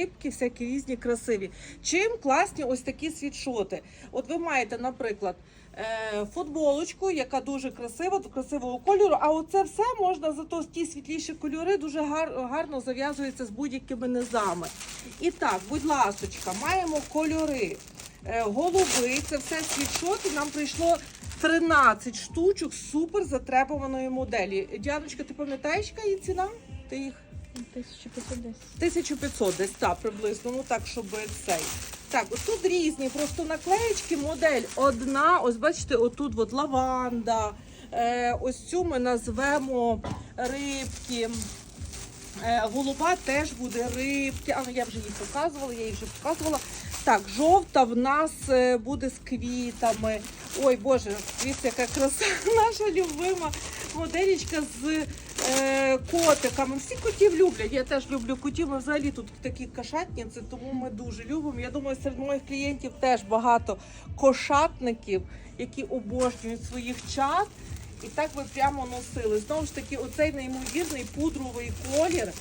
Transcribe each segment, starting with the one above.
рибки, всякі різні красиві. Чим класні ось такі світшоти? От ви маєте, наприклад, е, футболочку, яка дуже красива, красивого кольору. А оце все можна зато ті світліші кольори дуже гар- гарно зав'язуються з будь-якими низами. І так, будь ласочка, маємо кольори. Е, голуби, це все світшоти. Нам прийшло 13 штучок супер затребуваної моделі. Діаночка, ти пам'ятаєш, яка її ціна? Ти їх 1510. 1500 десь так приблизно, ну так, щоб цей. Так, ось тут різні, просто наклеєчки, модель одна. Ось бачите, отут от лаванда. Е, ось цю ми назвемо рибки. Е, голуба теж буде рибки. А ну я вже її показувала, я її вже показувала. Так, жовта в нас е, буде з квітами. Ой, Боже, дивіться, яка краса, наша любима моделічка з котиками. Всі котів люблять. Я теж люблю котів. Ми взагалі тут такі кошатниці, тому ми дуже любимо. Я думаю, серед моїх клієнтів теж багато кошатників, які обожнюють своїх чат. І так ви прямо носили. Знову ж таки, оцей неймовірний пудровий колір.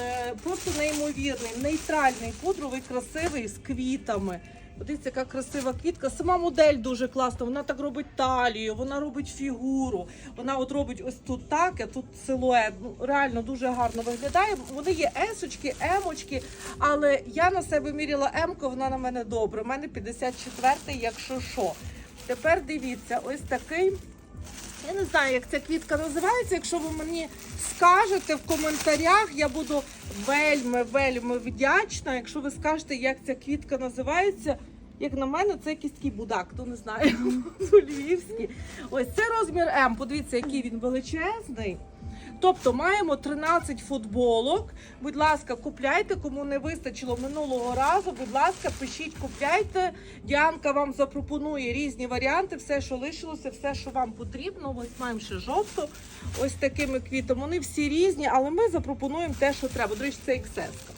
Е, Просто неймовірний, нейтральний, пудровий, красивий з квітами. Подивіться, яка красива квітка. Сама модель дуже класна. Вона так робить талію, вона робить фігуру. Вона от робить ось тут так, а тут силует. Ну реально дуже гарно виглядає. Вони є есочки, емочки, але я на себе міряла емку, вона на мене добре. У мене 54-й, якщо що. Тепер дивіться, ось такий. Я не знаю, як ця квітка називається. Якщо ви мені скажете в коментарях, я буду вельми, вельми вдячна. Якщо ви скажете, як ця квітка називається. Як на мене, це якийсь такий будак, хто не знає, львівський. Ось це розмір М. Подивіться, який він величезний. Тобто маємо 13 футболок. Будь ласка, купляйте, кому не вистачило минулого разу. Будь ласка, пишіть, купляйте. Діанка вам запропонує різні варіанти, все, що лишилося, все, що вам потрібно. Ось маємо ще жовту, ось такими квітами. Вони всі різні, але ми запропонуємо те, що треба. До речі, це XS.